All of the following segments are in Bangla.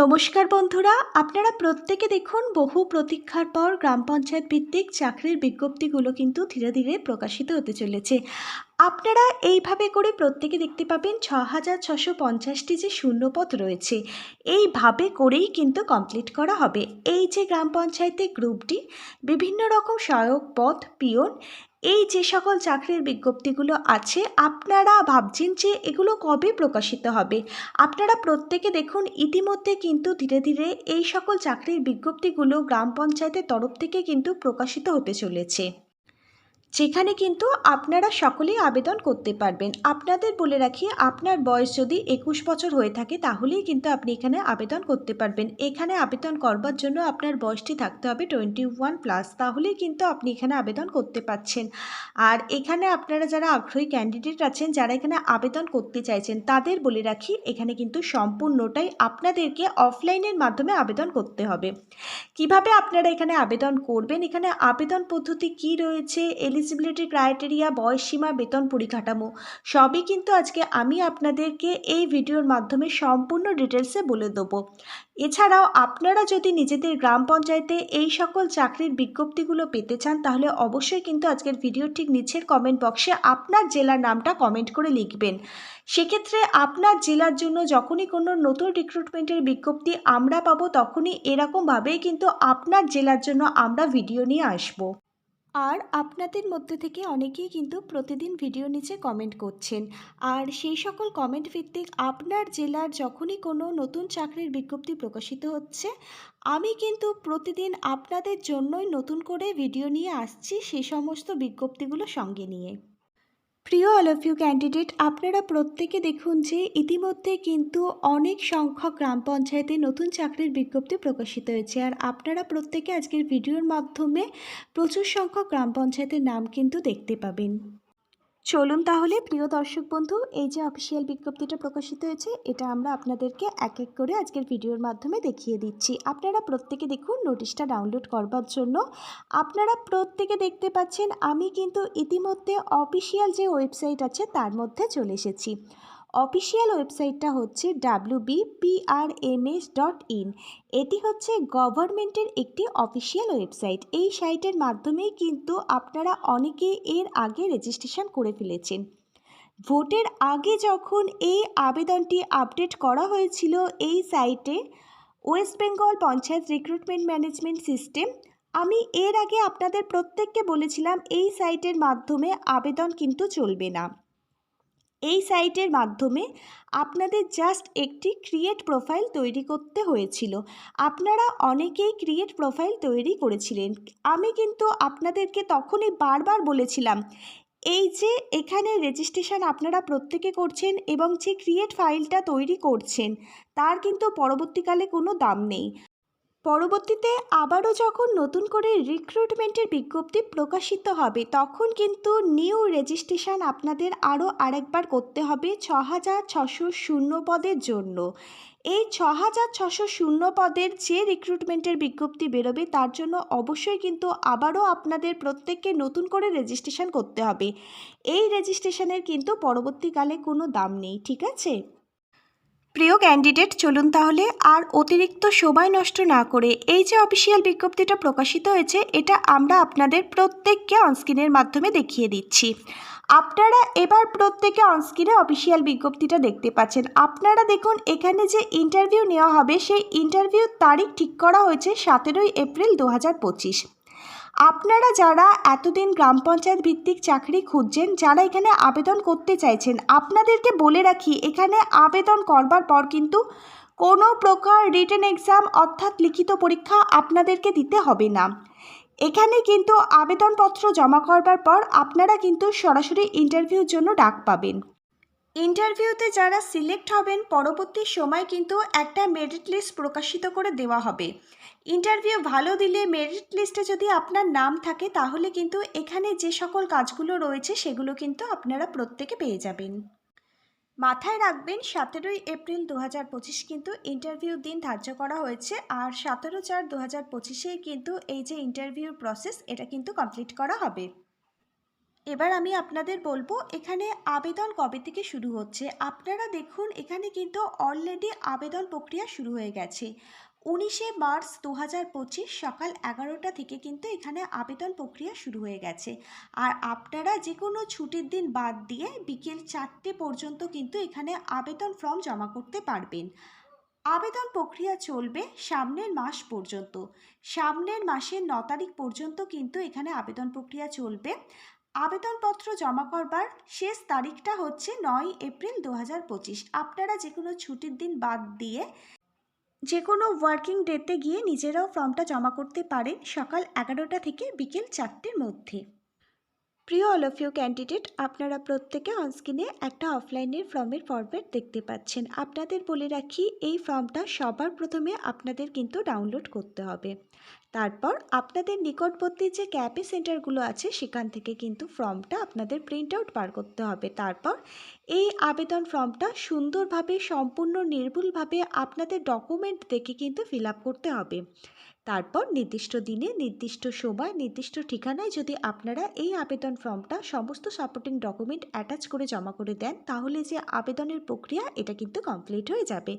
নমস্কার বন্ধুরা, আপনারা প্রত্যেকে দেখুন বহু প্রতীক্ষার পর গ্রাম পঞ্চায়েত ভিত্তিক চাকরির বিজ্ঞপ্তিগুলো কিন্তু ধীরে ধীরে প্রকাশিত হতে চলেছে। আপনারা এইভাবে করে প্রত্যেকে দেখতে পাবেন ছ হাজার ছশো পঞ্চাশটি যে শূন্যপদ রয়েছে, এইভাবে করেই কিন্তু কমপ্লিট করা হবে। এই যে গ্রাম পঞ্চায়েতের গ্রুপটি বিভিন্ন রকম সহায়ক পদ, পিয়ন এই যে সকল চাকরির বিজ্ঞপ্তিগুলো আছে, আপনারা ভাবছেন যে এগুলো কবে প্রকাশিত হবে? আপনারা প্রত্যেকে দেখুন, ইতিমধ্যে কিন্তু ধীরে ধীরে এই সকল চাকরির বিজ্ঞপ্তিগুলো গ্রাম পঞ্চায়েতের তরফ থেকে কিন্তু প্রকাশিত হতে চলেছে। যেখানে কিন্তু আপনারা সকলেই আবেদন করতে পারবেন। আপনাদের বলে রাখি, আপনার বয়স যদি একুশ বছর হয়ে থাকে, তাহলেই কিন্তু আপনি এখানে আবেদন করতে পারবেন। এখানে আবেদন করবার জন্য আপনার বয়সটি থাকতে হবে টোয়েন্টি ওয়ান প্লাস, তাহলেই কিন্তু আপনি এখানে আবেদন করতে পারছেন। আর এখানে আপনারা যারা আগ্রহী ক্যান্ডিডেট আছেন, যারা এখানে আবেদন করতে চাইছেন, তাদের বলে রাখি, এখানে কিন্তু সম্পূর্ণটাই আপনাদেরকে অফলাইনের মাধ্যমে আবেদন করতে হবে। কীভাবে আপনারা এখানে আবেদন করবেন? এখানে আবেদন পদ্ধতি কি রয়েছে? এলিজিবিলিটি ক্রাইটেরিয়া বয়সসীমা বেতন পরিকাঠামো, সবই কিন্তু আজকে আমি আপনাদেরকে এই ভিডিওর মাধ্যমে সম্পূর্ণ ডিটেলসে বলে দেবো। এছাড়াও আপনারা যদি নিজেদের গ্রাম পঞ্চায়েতে এই সকল চাকরির বিজ্ঞপ্তিগুলো পেতে চান, তাহলে অবশ্যই কিন্তু আজকের ভিডিও ঠিক নিচের কমেন্ট বক্সে আপনার জেলার নামটা কমেন্ট করে লিখবেন। সেক্ষেত্রে আপনার জেলার জন্য যখনই কোনো নতুন রিক্রুটমেন্টের বিজ্ঞপ্তি আমরা পাবো, তখনই এরকমভাবেই কিন্তু আপনার জেলার জন্য আমরা ভিডিও নিয়ে আসব। আর আপনাদের মধ্যে থেকে অনেকেই কিন্তু প্রতিদিন ভিডিও নিচে কমেন্ট করছেন। আর সেই সকল কমেন্ট ভিত্তিক আপনার জেলার যখনই কোনো নতুন চাকরির বিজ্ঞপ্তি প্রকাশিত হচ্ছে, আমি কিন্তু প্রতিদিন আপনাদের জন্যই নতুন করে ভিডিও নিয়ে আসছি সেই সমস্ত বিজ্ঞপ্তিগুলো সঙ্গে নিয়ে। প্রিয় অল অফ ইউ ক্যান্ডিডেট আপনারা প্রত্যেকে দেখুন যে ইতিমধ্যে কিন্তু অনেক সংখ্যক গ্রাম পঞ্চায়েতে নতুন চাকরির বিজ্ঞপ্তি প্রকাশিত হয়েছে। আর আপনারা প্রত্যেকে আজকের ভিডিওর মাধ্যমে প্রচুর সংখ্যক গ্রাম পঞ্চায়েতের নাম কিন্তু দেখতে পাবেন। চলুন তাহলে, প্রিয় দর্শক বন্ধু, এই যে অফিসিয়াল বিজ্ঞপ্তিটা প্রকাশিত হয়েছে, এটা আমরা আপনাদেরকে এক এক করে আজকের ভিডিওর মাধ্যমে দেখিয়ে দিচ্ছি। আপনারা প্রত্যেকে দেখুন নোটিশটা ডাউনলোড করবার জন্য। আপনারা প্রত্যেকে দেখতে পাচ্ছেন, আমি কিন্তু ইতিমধ্যে অফিসিয়াল যে ওয়েবসাইট আছে, তার মধ্যে চলে এসেছি। অফিসিয়াল ওয়েবসাইটটা হচ্ছে ডাব্লিউ বিপিআরএমএস ডট ইন এটি হচ্ছে গভর্নমেন্টের একটি অফিসিয়াল ওয়েবসাইট। এই সাইটের মাধ্যমেই কিন্তু আপনারা অনেকে এর আগে রেজিস্ট্রেশন করে ফেলেছেন। ভোটের আগে যখন এই আবেদনটি আপডেট করা হয়েছিল, এই সাইটে West Bengal panchayat recruitment management system, আমি এর আগে আপনাদের প্রত্যেককে বলেছিলাম, এই সাইটের মাধ্যমে আবেদন কিন্তু চলবে না। এই সাইটের মাধ্যমে আপনাদের জাস্ট একটি ক্রিয়েট প্রোফাইল তৈরি করতে হয়েছিল। আপনারা অনেকেই ক্রিয়েট প্রোফাইল তৈরি করেছিলেন। আমি কিন্তু আপনাদেরকে তখনই বারবার বলেছিলাম, এই যে এখানে রেজিস্ট্রেশন আপনারা প্রত্যেকে করছেন এবং যে ক্রিয়েট ফাইলটা তৈরি করছেন, তার কিন্তু পরবর্তীকালে কোনো দাম নেই। পরবর্তীতে আবারও যখন নতুন করে রিক্রুটমেন্টের বিজ্ঞপ্তি প্রকাশিত হবে, তখন কিন্তু নিউ রেজিস্ট্রেশন আপনাদের আরও আরেকবার করতে হবে ছ হাজার ছশো শূন্য পদের জন্য। এই ছ হাজার ছশো শূন্য পদের যে রিক্রুটমেন্টের বিজ্ঞপ্তি বেরোবে, তার জন্য অবশ্যই কিন্তু আবারও আপনাদের প্রত্যেককে নতুন করে রেজিস্ট্রেশন করতে হবে। এই রেজিস্ট্রেশনের কিন্তু পরবর্তীকালে কোনো দাম নেই, ঠিক আছে? প্রিয় ক্যান্ডিডেট চলুন তাহলে আর অতিরিক্ত সময় নষ্ট না করে এই যে অফিসিয়াল বিজ্ঞপ্তিটা প্রকাশিত হয়েছে, এটা আমরা আপনাদের প্রত্যেককে অনস্ক্রিনের মাধ্যমে দেখিয়ে দিচ্ছি। আপনারা এবার প্রত্যেকে অনস্ক্রিনে অফিসিয়াল বিজ্ঞপ্তিটা দেখতে পাচ্ছেন। আপনারা দেখুন, এখানে যে ইন্টারভিউ নেওয়া হবে, সেই ইন্টারভিউ তারিখ ঠিক করা হয়েছে সতেরোই এপ্রিল দু হাজার পঁচিশ। আপনারা যারা এতদিন গ্রাম পঞ্চায়েত ভিত্তিক চাকরি খুঁজছেন, যারা এখানে আবেদন করতে চাইছেন, আপনাদেরকে বলে রাখি, এখানে আবেদন করবার পর কিন্তু কোনো প্রকার রিটেন এক্সাম অর্থাৎ লিখিত পরীক্ষা আপনাদেরকে দিতে হবে না। এখানে কিন্তু আবেদনপত্র জমা করবার পর আপনারা কিন্তু সরাসরি ইন্টারভিউর জন্য ডাক পাবেন। ইন্টারভিউতে যারা সিলেক্ট হবেন, পরবর্তী সময় কিন্তু একটা মেরিট লিস্ট প্রকাশিত করে দেওয়া হবে। ইন্টারভিউ ভালো দিলে মেরিট লিস্টে যদি আপনার নাম থাকে, তাহলে কিন্তু এখানে যে সকল কাজগুলো রয়েছে, সেগুলো কিন্তু আপনারা প্রত্যেকে পেয়ে যাবেন। মাথায় রাখবেন, সতেরোই এপ্রিল দু হাজার পঁচিশ কিন্তু ইন্টারভিউ দিন ধার্য করা হয়েছে, আর সতেরো চার দু হাজার পঁচিশেই কিন্তু এই যে ইন্টারভিউ প্রসেস এটা কিন্তু কমপ্লিট করা হবে। এবার আমি আপনাদের বলব, এখানে আবেদন কবে থেকে শুরু হচ্ছে? আপনারা দেখুন, এখানে কিন্তু অলরেডি আবেদন প্রক্রিয়া শুরু হয়ে গেছে। উনিশে মার্চ দু হাজার পঁচিশ সকাল এগারোটা থেকে কিন্তু এখানে আবেদন প্রক্রিয়া শুরু হয়ে গেছে। আর আপনারা যে কোনো ছুটির দিন বাদ দিয়ে বিকেল চারটে পর্যন্ত কিন্তু এখানে আবেদন ফর্ম জমা করতে পারবেন। আবেদন প্রক্রিয়া চলবে সামনের মাস পর্যন্ত। সামনের মাসের ন তারিখ পর্যন্ত কিন্তু এখানে আবেদন প্রক্রিয়া চলবে। আবেদনপত্র জমা করবার শেষ তারিখটা হচ্ছে নয় এপ্রিল দু হাজার পঁচিশ। আপনারা যে কোনো ছুটির দিন বাদ দিয়ে যে কোনো ওয়ার্কিং ডেতে গিয়ে নিজেরাও ফর্মটা জমা করতে পারেন সকাল এগারোটা থেকে বিকেল চারটের মধ্যে। প্রিয় অল অফ ইউ ক্যান্ডিডেট আপনারা প্রত্যেকে অনস্ক্রিনে একটা অফলাইনের ফর্মের ফরম্যাট দেখতে পাচ্ছেন। আপনাদের বলে রাখি, এই ফর্মটা সবার প্রথমে আপনাদের কিন্তু ডাউনলোড করতে হবে। তারপর আপনাদের নিকটবর্তী যে ক্যাপে সেন্টারগুলো আছে, সেখান থেকে কিন্তু ফর্মটা আপনাদের প্রিন্ট আউট বার করতে হবে। তারপর এই আবেদন ফর্মটা সুন্দরভাবে, সম্পূর্ণ নির্ভুলভাবে আপনাদের ডকুমেন্ট দেখে কিন্তু ফিল করতে হবে। তারপর নির্দিষ্ট দিনে, নির্দিষ্ট সময়, নির্দিষ্ট ঠিকানায় যদি আপনারা এই আবেদন ফর্মটা সমস্ত সাপোর্টিং ডকুমেন্ট অ্যাটাচ করে জমা করে দেন, তাহলে যে আবেদনের প্রক্রিয়া এটা কিন্তু কমপ্লিট হয়ে যাবে।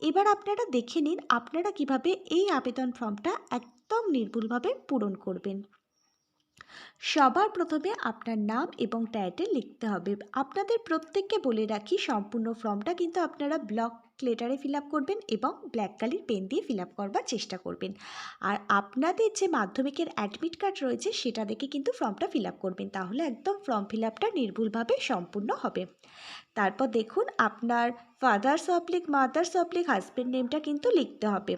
এবার আপনারা দেখে নিন আপনারা কীভাবে এই আবেদন ফর্মটা একদম নির্ভুলভাবে পূরণ করবেন। সবার প্রথমে আপনার নাম এবং টাইটেল লিখতে হবে। আপনাদের প্রত্যেককে বলে রাখি, সম্পূর্ণ ফর্মটা কিন্তু আপনারা ব্লক লেটারে ফিল করবেন এবং ব্ল্যাক কালির পেন দিয়ে ফিল করবার চেষ্টা করবেন। আর আপনাদের যে মাধ্যমিকের অ্যাডমিট কার্ড রয়েছে, সেটা দেখে কিন্তু ফর্মটা ফিল করবেন। তাহলে একদম ফর্ম ফিল নির্ভুলভাবে সম্পূর্ণ হবে। তারপর দেখুন, আপনার father's oblique mother's oblique husband নেমটা কিন্তু লিখতে হবে।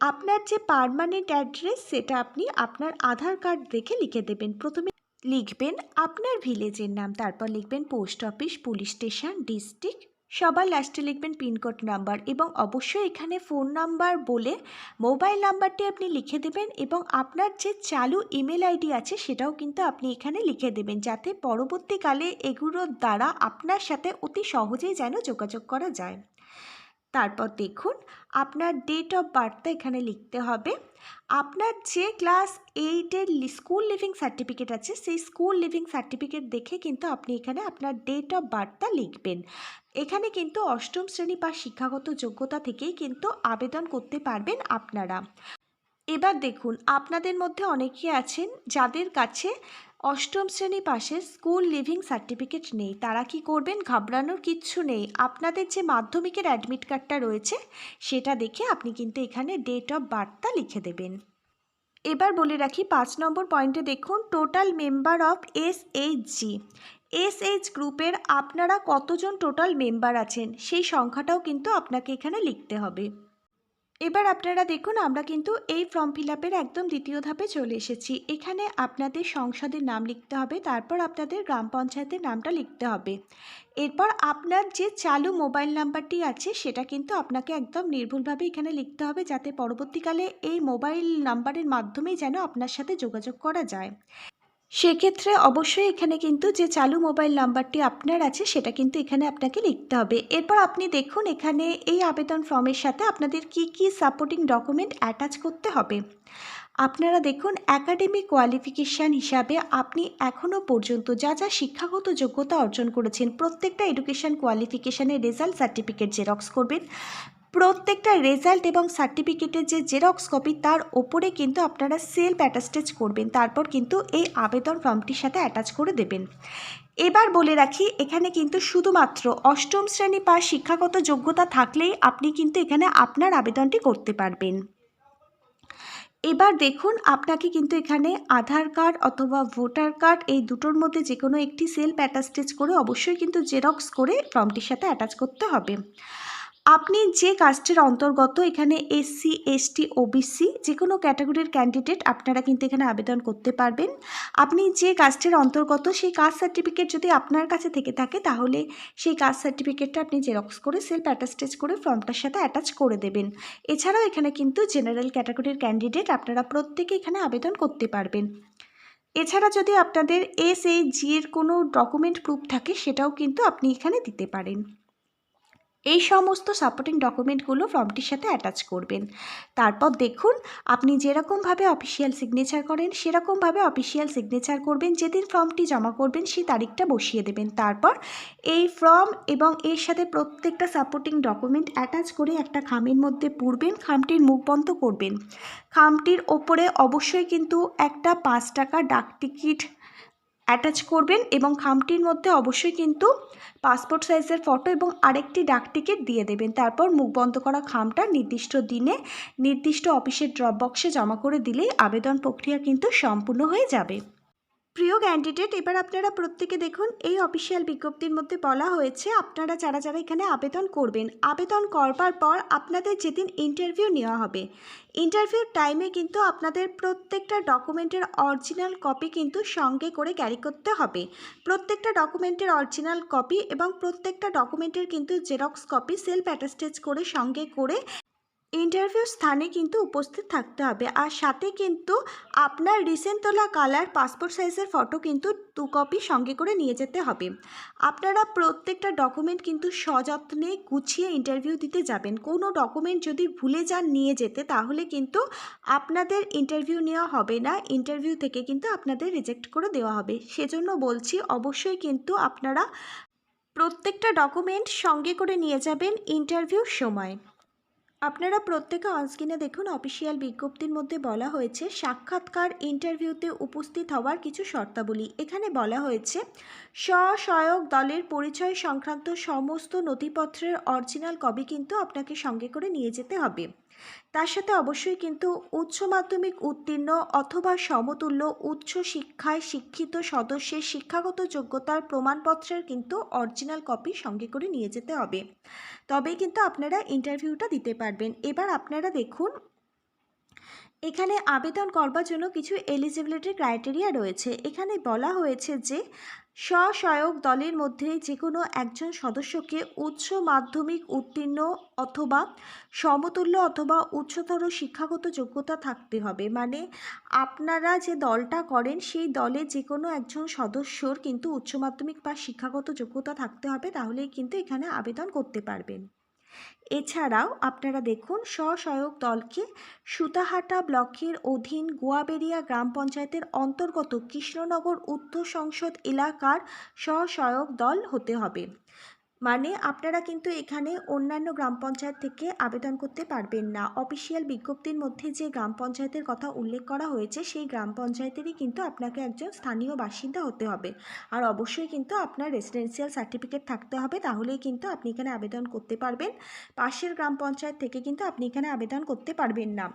আপনার যে পারমানেন্ট অ্যাড্রেস সেটা আপনি আপনার আধার কার্ড দেখে লিখে দেবেন। প্রথমে লিখবেন আপনার ভিলেজের নাম, তারপর লিখবেন post office, police station, district. সবার লাস্টে লিখবেন পিনকোড নাম্বার এবং অবশ্যই এখানে ফোন নাম্বার বলে মোবাইল নাম্বারটি আপনি লিখে দেবেন এবং আপনার যে চালু ইমেল আইডি আছে সেটাও কিন্তু আপনি এখানে লিখে দেবেন যাতে পরবর্তীকালে এগুলোর দ্বারা আপনার সাথে অতি সহজেই যেন যোগাযোগ করা যায়। তারপর দেখুন আপনার ডেট অফ বার্থটা এখানে লিখতে হবে। আপনার যে ক্লাস এইটের স্কুল লিভিং সার্টিফিকেট আছে, সেই স্কুল লিভিং সার্টিফিকেট দেখে কিন্তু আপনি এখানে আপনার ডেট অফ বার্থটা লিখবেন। এখানে কিন্তু অষ্টম শ্রেণি বা শিক্ষাগত যোগ্যতা থেকেই কিন্তু আবেদন করতে পারবেন আপনারা। এবার দেখুন, আপনাদের মধ্যে অনেকে আছেন যাদের কাছে অষ্টম শ্রেণি পাশে স্কুল লিভিং সার্টিফিকেট নেই। তারা কি করবেন? ঘাবড়ানোর কিচ্ছু নেই। আপনাদের যে মাধ্যমিকের অ্যাডমিট কার্ডটা রয়েছে, সেটা দেখে আপনি কিন্তু এখানে ডেট অফ বার্থটা লিখে দেবেন। এবার বলে রাখি, পাঁচ নম্বর পয়েন্টে দেখুন total member of S G S H গ্রুপের আপনারা কতজন টোটাল মেম্বার আছেন, সেই সংখ্যাটাও কিন্তু আপনাকে এখানে লিখতে হবে। এবার আপনারা দেখুন, আমরা কিন্তু এই ফর্ম ফিল একদম দ্বিতীয় ধাপে চলে এসেছি। এখানে আপনাদের সংসদের নাম লিখতে হবে, তারপর আপনাদের গ্রাম পঞ্চায়েতের নামটা লিখতে হবে। এরপর আপনার যে চালু মোবাইল নাম্বারটি আছে, সেটা কিন্তু আপনাকে একদম নির্ভুলভাবে এখানে লিখতে হবে, যাতে পরবর্তীকালে এই মোবাইল নাম্বারের মাধ্যমেই যেন আপনার সাথে যোগাযোগ করা যায়। সেক্ষেত্রে অবশ্যই এখানে কিন্তু যে চালু মোবাইল নাম্বারটি আপনার আছে, সেটা কিন্তু এখানে আপনাকে লিখতে হবে। এরপর আপনি দেখুন এখানে এই আবেদন ফর্মের সাথে আপনাদের কি কি সাপোর্টিং ডকুমেন্ট অ্যাটাচ করতে হবে। আপনারা দেখুন একাডেমিক কোয়ালিফিকেশান হিসাবে আপনি এখনও পর্যন্ত যা যা শিক্ষাগত যোগ্যতা অর্জন করেছেন, প্রত্যেকটা এডুকেশান কোয়ালিফিকেশানের রেজাল্ট সার্টিফিকেট জেরক্স করবেন। প্রত্যেকটা রেজাল্ট এবং সার্টিফিকেটের যে জেরক্স কপি তার ওপরে কিন্তু আপনারা সেলফ অ্যাটাস্টেজ করবেন। তারপর কিন্তু এই আবেদন ফর্মটির সাথে অ্যাটাচ করে দেবেন। এবার বলে রাখি, এখানে কিন্তু শুধুমাত্র অষ্টম শ্রেণি বা শিক্ষাগত যোগ্যতা থাকলেই আপনি কিন্তু এখানে আপনার আবেদনটি করতে পারবেন। এবার দেখুন, আপনাকে কিন্তু এখানে আধার কার্ড অথবা ভোটার কার্ড এই দুটোর মধ্যে যে কোনো একটি সেলফ অ্যাটাস্টেজ করে অবশ্যই কিন্তু জেরক্স করে ফর্মটির সাথে অ্যাটাচ করতে হবে। আপনি যে কাস্টের অন্তর্গত এখানে এসসি এসটি ওবিসি যে কোনো ক্যাটাগরির ক্যান্ডিডেট আপনারা কিন্তু এখানে আবেদন করতে পারবেন। আপনি যে কাস্টের অন্তর্গত সেই কাস্ট সার্টিফিকেট যদি আপনার কাছে থেকে থাকে, তাহলে সেই কাস্ট সার্টিফিকেটটা আপনি জেরক্স করে সেলফ অ্যাটাস্টেজ করে, ফর্মটার সাথে অ্যাটাচ করে দেবেন। এছাড়াও এখানে কিন্তু জেনারেল ক্যাটাগরির ক্যান্ডিডেট আপনারা প্রত্যেকে এখানে আবেদন করতে পারবেন। এছাড়া যদি আপনাদের এস জি এর কোনো ডকুমেন্ট প্রুফ থাকে, সেটাও কিন্তু আপনি এখানে দিতে পারেন। এই সমস্ত সাপোর্টিং ডকুমেন্টগুলো ফর্মটির সাথে অ্যাটাচ করবেন। তারপর দেখুন, আপনি যেরকমভাবে অফিসিয়াল সিগনেচার করেন, সেরকমভাবে অফিসিয়াল সিগনেচার করবেন, যেদিন ফর্মটি জমা করবেন, সেই তারিখটা বসিয়ে দেবেন। তারপর এই ফর্ম এবং এর সাথে প্রত্যেকটা সাপোর্টিং ডকুমেন্ট অ্যাটাচ করে একটা খামের মধ্যে পুরবেন খামটির মুখ বন্ধ করবেন। খামটির ওপরে অবশ্যই কিন্তু একটা পাঁচ টাকা ডাক টিকিট অ্যাটাচ করবেন এবং খামটির মধ্যে অবশ্যই কিন্তু পাসপোর্ট সাইজের ফটো এবং আরেকটি ডাকটিকিট দিয়ে দেবেন। তারপর মুখ বন্ধ করা খামটা নির্দিষ্ট দিনে, নির্দিষ্ট অফিসের ড্রপ বক্সে জমা করে দিলেই আবেদন প্রক্রিয়া কিন্তু সম্পূর্ণ হয়ে যাবে। প্রিয় ক্যান্ডিডেট এবার আপনারা প্রত্যেকে দেখুন, এই অফিসিয়াল বিজ্ঞপ্তির মধ্যে বলা হয়েছে, আপনারা যারা যারা এখানে আবেদন করবেন, আবেদন করবার পর আপনাদের যেদিন ইন্টারভিউ নেওয়া হবে ইন্টারভিউর টাইমে কিন্তু আপনাদের প্রত্যেকটা ডকুমেন্টের অরিজিনাল কপি কিন্তু সঙ্গে করে ক্যারি করতে হবে। প্রত্যেকটা ডকুমেন্টের অরিজিনাল কপি এবং প্রত্যেকটা ডকুমেন্টের কিন্তু জেরক্স কপি সেলফ অ্যাটাস্টেজ করে সঙ্গে করে ইন্টারভিউ স্থানে কিন্তু উপস্থিত থাকতে হবে। আর সাথে কিন্তু আপনার রিসেন্ট তোলা কালার পাসপোর্ট সাইজের ফটো কিন্তু দু কপি সঙ্গে করে নিয়ে যেতে হবে। আপনারা প্রত্যেকটা ডকুমেন্ট কিন্তু সযত্নে গুছিয়ে ইন্টারভিউ দিতে যাবেন। কোনো ডকুমেন্ট যদি ভুলে যান নিয়ে যেতে, তাহলে কিন্তু আপনাদের ইন্টারভিউ নেওয়া হবে না। ইন্টারভিউ থেকে কিন্তু আপনাদের রিজেক্ট করে দেওয়া হবে। সেজন্য বলছি, অবশ্যই কিন্তু আপনারা প্রত্যেকটা ডকুমেন্ট সঙ্গে করে নিয়ে যাবেন ইন্টারভিউর সময়। আপনারা প্রত্যেকে অনস্ক্রিনে দেখুন অফিসিয়াল বিজ্ঞপ্তির মধ্যে বলা হয়েছে, সাক্ষাৎকার ইন্টারভিউতে উপস্থিত হওয়ার কিছু শর্তাবলী। এখানে বলা হয়েছে, স্বসহায়ক দলের পরিচয় সংক্রান্ত সমস্ত নথিপত্রের অরিজিনাল কপি কিন্তু আপনাকে সঙ্গে করে নিয়ে যেতে হবে। তার সাথে অবশ্যই কিন্তু উচ্চ মাধ্যমিক উত্তীর্ণ অথবা সমতুল্য উচ্চ শিক্ষায় শিক্ষিত সদস্যের শিক্ষাগত যোগ্যতার প্রমাণপত্রের কিন্তু অরিজিনাল কপি সঙ্গে করে নিয়ে যেতে হবে। তবেই কিন্তু আপনারা ইন্টারভিউটা দিতে পারবেন। এবার আপনারা দেখুন, এখানে আবেদন করবার জন্য কিছু এলিজিবিলিটি ক্রাইটেরিয়া রয়েছে। এখানে বলা হয়েছে যে স্বসহায়ক দলের মধ্যে যে কোনো একজন সদস্যকে উচ্চ মাধ্যমিক উত্তীর্ণ অথবা সমতুল্য অথবা উচ্চতর শিক্ষাগত যোগ্যতা থাকতে হবে। মানে আপনারা যে দলটা করেন, সেই দলে যে কোনো একজন সদস্যর কিন্তু উচ্চ মাধ্যমিক বা শিক্ষাগত যোগ্যতা থাকতে হবে, তাহলেই কিন্তু এখানে আবেদন করতে পারবেন। এছাড়াও আপনারা দেখুন স্বসহায়ক দলকে সুতাহাটা ব্লকের অধীন গোয়াবেরিয়া গ্রাম পঞ্চায়েতের অন্তর্গত কৃষ্ণনগর উত্তর সংসদ এলাকার স্বসহায়ক দল হতে হবে। মানে আপনারা কিন্তু এখানে অন্যান্য গ্রাম পঞ্চায়েত থেকে আবেদন করতে পারবেন না। অফিসিয়াল বিজ্ঞপ্তির মধ্যে যে গ্রাম পঞ্চায়েতের কথা উল্লেখ করা হয়েছে, সেই গ্রাম পঞ্চায়েতেরই কিন্তু আপনাকে একজন স্থানীয় বাসিন্দা হতে হবে। আর অবশ্যই কিন্তু আপনার রেসিডেন্সিয়াল সার্টিফিকেট থাকতে হবে, তাহলেই কিন্তু আপনি এখানে আবেদন করতে পারবেন। পাশের গ্রাম পঞ্চায়েত থেকে কিন্তু আপনি এখানে আবেদন করতে পারবেন না।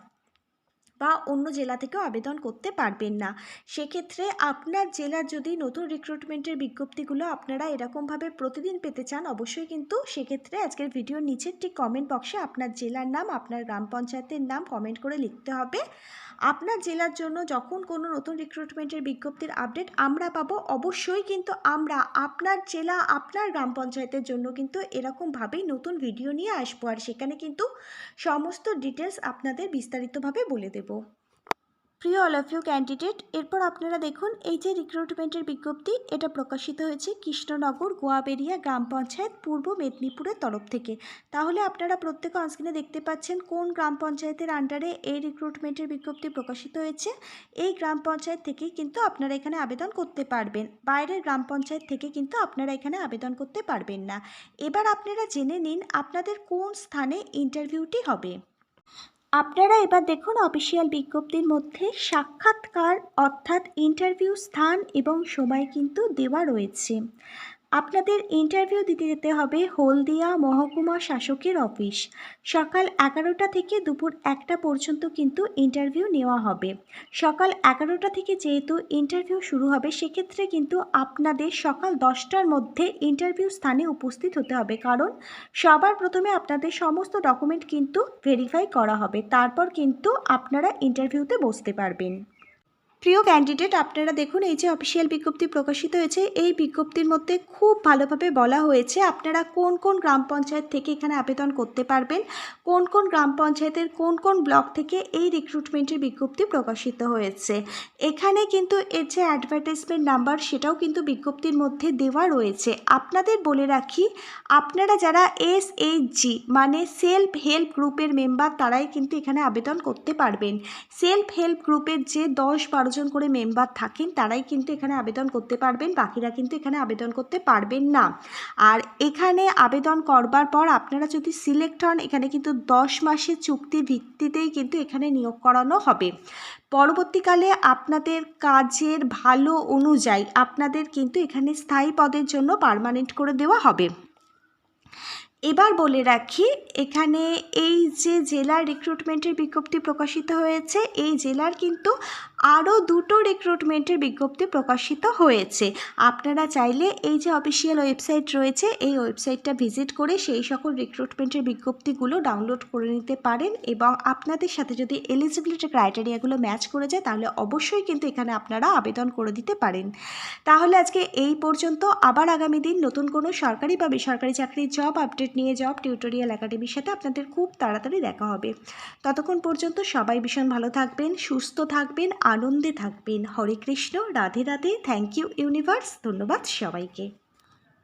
বা অন্য জেলা থেকেও আবেদন করতে পারবেন না। সেক্ষেত্রে আপনার জেলার যদি নতুন রিক্রুটমেন্টের বিজ্ঞপ্তিগুলো আপনারা এরকমভাবে প্রতিদিন পেতে চান, অবশ্যই কিন্তু সেক্ষেত্রে আজকের ভিডিওর নিচের ঠিক কমেন্ট বক্সে আপনার জেলার নাম, আপনার গ্রাম পঞ্চায়েতের নাম কমেন্ট করে লিখতে হবে। আপনার জেলার জন্য যখন কোনো নতুন রিক্রুটমেন্টের বিজ্ঞপ্তির আপডেট আমরা পাবো, অবশ্যই কিন্তু আমরা আপনার জেলা, আপনার গ্রাম পঞ্চায়েতের জন্য কিন্তু এরকমভাবেই নতুন ভিডিও নিয়ে আসব। আর সেখানে কিন্তু সমস্ত ডিটেলস আপনাদের বিস্তারিতভাবে বলে দেব। প্রিয় অল অফ ইউ ক্যান্ডিডেট, এরপর আপনারা দেখুন এই যে রিক্রুটমেন্টের বিজ্ঞপ্তি, এটা প্রকাশিত হয়েছে কৃষ্ণনগর, গোয়াবেরিয়া গ্রাম পঞ্চায়েত, পূর্ব মেদিনীপুরের তরফ থেকে। তাহলে আপনারা প্রত্যেকে অনস্ক্রিনে দেখতে পাচ্ছেন কোন গ্রাম পঞ্চায়েতের আন্ডারে এই রিক্রুটমেন্টের বিজ্ঞপ্তি প্রকাশিত হয়েছে। এই গ্রাম পঞ্চায়েত থেকেই কিন্তু আপনারা এখানে আবেদন করতে পারবেন। বাইরের গ্রাম পঞ্চায়েত থেকে কিন্তু আপনারা এখানে আবেদন করতে পারবেন না। এবার আপনারা জেনে নিন আপনাদের কোন স্থানে ইন্টারভিউটি হবে। আপনারা এবার দেখুন অফিসিয়াল বিজ্ঞপ্তির মধ্যে সাক্ষাৎকার অর্থাৎ ইন্টারভিউ স্থান এবং সময় কিন্তু দেওয়া রয়েছে। আপনাদের ইন্টারভিউ দিতে যেতে হবে হলদিয়া মহকুমা শাসকের অফিস সকাল এগারোটা থেকে দুপুর একটা পর্যন্ত কিন্তু ইন্টারভিউ নেওয়া হবে। সকাল এগারোটা থেকে যেহেতু ইন্টারভিউ শুরু হবে, সেক্ষেত্রে কিন্তু আপনাদের সকাল দশটার মধ্যে ইন্টারভিউ স্থানে উপস্থিত হতে হবে। কারণ সবার প্রথমে আপনাদের সমস্ত ডকুমেন্ট কিন্তু ভেরিফাই করা হবে। তারপর কিন্তু আপনারা ইন্টারভিউতে বসতে পারবেন। প্রিয় ক্যান্ডিডেট আপনারা দেখুন, এই যে অফিসিয়াল বিজ্ঞপ্তি প্রকাশিত হয়েছে, এই বিজ্ঞপ্তির মধ্যে খুব ভালোভাবে বলা হয়েছে আপনারা কোন কোন গ্রাম পঞ্চায়েত থেকে এখানে আবেদন করতে পারবেন, কোন কোন গ্রাম পঞ্চায়েতের কোন কোন ব্লক থেকে এই রিক্রুটমেন্টের বিজ্ঞপ্তি প্রকাশিত হয়েছে। এখানে কিন্তু এর যে অ্যাডভার্টাইজমেন্ট নাম্বার সেটাও কিন্তু বিজ্ঞপ্তির মধ্যে দেওয়া রয়েছে। আপনাদের বলে রাখি, আপনারা যারা এস জি মানে সেলফ হেল্প গ্রুপের মেম্বার তারাই কিন্তু এখানে আবেদন করতে পারবেন। সেলফ হেল্প গ্রুপের যে দশ বারো জন করে মেম্বার থাকেন, তারাই কিন্তু এখানে আবেদন করতে পারবেন, বাকিরা কিন্তু এখানে আবেদন করতে পারবেন না। আর এখানে আবেদন করবার পর আপনারা যদি সিলেক্ট হন, এখানে কিন্তু দশ মাসের চুক্তির ভিত্তিতেই কিন্তু এখানে নিয়োগ করানো হবে। পরবর্তীকালে আপনাদের কাজের ভালো অনুযায়ী আপনাদের কিন্তু এখানে স্থায়ী পদের জন্য পার্মানেন্ট করে দেওয়া হবে। এবার বলে রাখি, এখানে এই যে জেলার রিক্রুটমেন্টের বিজ্ঞপ্তি প্রকাশিত হয়েছে, এই জেলার কিন্তু আরও দুটো রিক্রুটমেন্টের বিজ্ঞপ্তি প্রকাশিত হয়েছে। আপনারা চাইলে এই যে অফিসিয়াল ওয়েবসাইট রয়েছে, এই ওয়েবসাইটটা ভিজিট করে সেই সকল রিক্রুটমেন্টের বিজ্ঞপ্তিগুলো ডাউনলোড করে নিতে পারেন এবং আপনাদের সাথে যদি এলিজিবিলিটি ক্রাইটেরিয়াগুলো ম্যাচ করে যায়, তাহলে অবশ্যই কিন্তু এখানে আপনারা আবেদন করে দিতে পারেন। তাহলে আজকে এই পর্যন্ত। আবার আগামী দিন নতুন কোনো সরকারি বা বেসরকারি চাকরির জব আপডেট নিয়ে জব টিউটোরিয়াল একাডেমির সাথে আপনাদের খুব তাড়াতাড়ি দেখা হবে। ততক্ষণ পর্যন্ত সবাই ভীষণ ভালো থাকবেন, সুস্থ থাকবেন। আনন্দে থাকবেন। Hare Krishna Radhe Radhe. Thank you universe ধন্যবাদ সবাইকে।